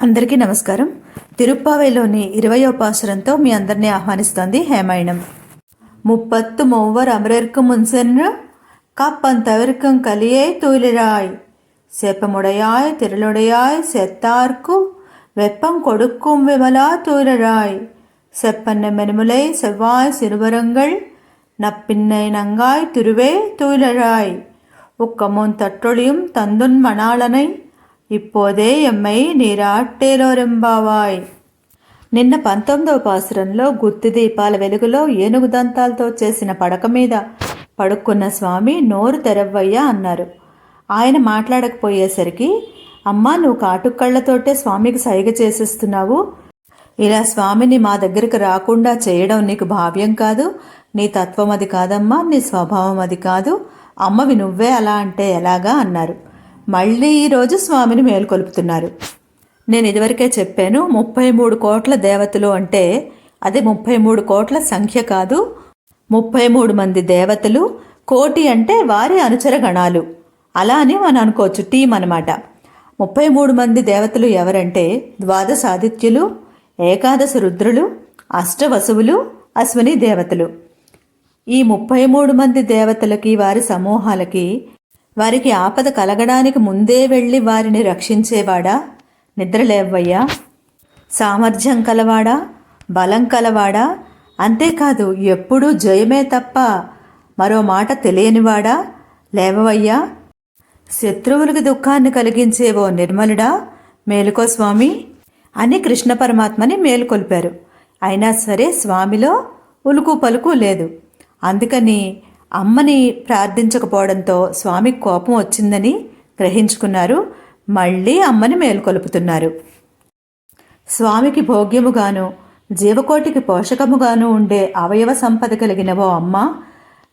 అందరికీ నమస్కారం తిరుప్పావేలోని ఇరవయో పాసురంతో మీ అందరినీ ఆహ్వానిస్తోంది హేమాయణం ముప్పత్తు మూవర్ అమరర్కు మున్సెన్ను கப்பந்தவிர்க்கும் கலியை தூயிலிராய் செப்பமுடையாய் திரளுடையாய் செத்தார்க்கு வெப்பம் கொடுக்கும் விமலா தூயிலராய் செப்பன்ன மெனுமுலை செவ்வாய் சிறுவரங்கள் நப்பின்னை நங்காய் திருவே தூயிலராய் உக்கமுன் தற்றொழியும் தந்துன் மணாளனை இப்போதே எம்மை நீராட்டேலோరెంబావాయ్ నిన్న పంతొమ్మిదవ పాసురంలో గుత్తి దీపాల వెలుగులో ఏనుగు దంతాలతో చేసిన పడక మీద పడుక్కున్న స్వామి నోరు తెరవ్వయ్యా అన్నారు ఆయన మాట్లాడకపోయేసరికి అమ్మా నువ్వు కాటుకళ్ళతోటే స్వామికి సైగ చేసేస్తున్నావు ఇలా స్వామిని మా దగ్గరికి రాకుండా చేయడం నీకు భావ్యం కాదు నీ తత్వం అది కాదమ్మా నీ స్వభావం అది కాదు అమ్మవి నువ్వే అలా అంటే ఎలాగా అన్నారు మళ్ళీ ఈరోజు స్వామిని మేల్కొల్పుతున్నారు. నేను ఇదివరకే చెప్పాను ముప్పై మూడు కోట్ల దేవతలు అంటే అది ముప్పై మూడు కోట్ల సంఖ్య కాదు. ముప్పై మూడు మంది దేవతలు కోటి అంటే వారి అనుచర గణాలు. అలా అని మనం అనుకోవచ్చు టీం అనమాట ముప్పై మూడు మంది దేవతలు ఎవరంటే ద్వాదశ ఆదిత్యులు ఏకాదశ రుద్రులు అష్టవసువులు అశ్విని దేవతలు. ఈ ముప్పై మూడు మంది దేవతలకి వారి సమూహాలకి వారికి ఆపద కలగడానికి ముందే వెళ్ళి వారిని రక్షించేవాడా? నిద్రలేవయ్యా సామర్థ్యం కలవాడా? బలం కలవాడా? అంతేకాదు ఎప్పుడూ జయమే తప్ప మరో మాట తెలియనివాడా? లేవవయ్యా శత్రువులకు దుఃఖాన్ని కలిగించేవో నిర్మలుడా? మేలుకో స్వామి. అని కృష్ణ పరమాత్మని మేలుకొల్పారు. అయినా సరే స్వామిలో ఉలుకు పలుకు లేదు. అందుకని అమ్మని ప్రార్థించకపోవడంతో స్వామికి కోపం వచ్చిందని గ్రహించుకున్నారు. మళ్ళీ అమ్మని మేలుకొలుపుతున్నారు. స్వామికి భోగ్యముగాను జీవకోటికి పోషకముగాను ఉండే అవయవ సంపద కలిగినవో అమ్మ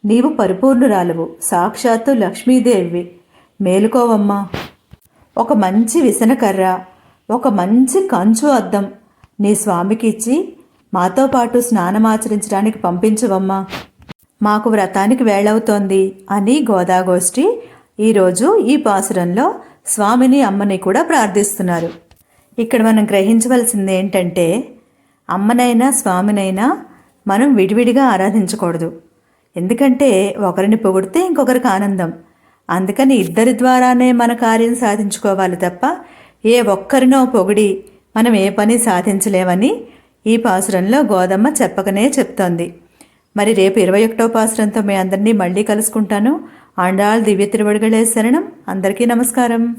నీవు పరిపూర్ణురాలువు సాక్షాత్తు లక్ష్మీదేవి. మేలుకోవమ్మా. ఒక మంచి విసనకర్ర ఒక మంచి కంచు అద్దం నీ స్వామికి ఇచ్చి మాతో పాటు స్నానమాచరించడానికి పంపించవమ్మా. మాకు వ్రతానికి వేళవుతోంది అని గోదాగోష్ఠి ఈరోజు ఈ పాసురంలో స్వామిని అమ్మని కూడా ప్రార్థిస్తున్నారు. ఇక్కడ మనం గ్రహించవలసింది ఏంటంటే అమ్మనైనా స్వామినైనా మనం విడివిడిగా ఆరాధించకూడదు. ఎందుకంటే ఒకరిని పొగిడితే ఇంకొకరికి ఆనందం. అందుకని ఇద్దరి ద్వారానే మన కార్యం సాధించుకోవాలి తప్ప ఏ ఒక్కరినో పొగిడి మనం ఏ పని సాధించలేమని ఈ పాసురంలో గోదమ్మ చెప్పకనే చెప్తోంది. మరి రేపు ఇరవై ఒకటో పాసరంతో మీ అందరినీ మళ్ళీ కలుసుకుంటాను. ఆండాళ్ దివ్య తిరువడుగలే శరణం. అందరికీ నమస్కారం.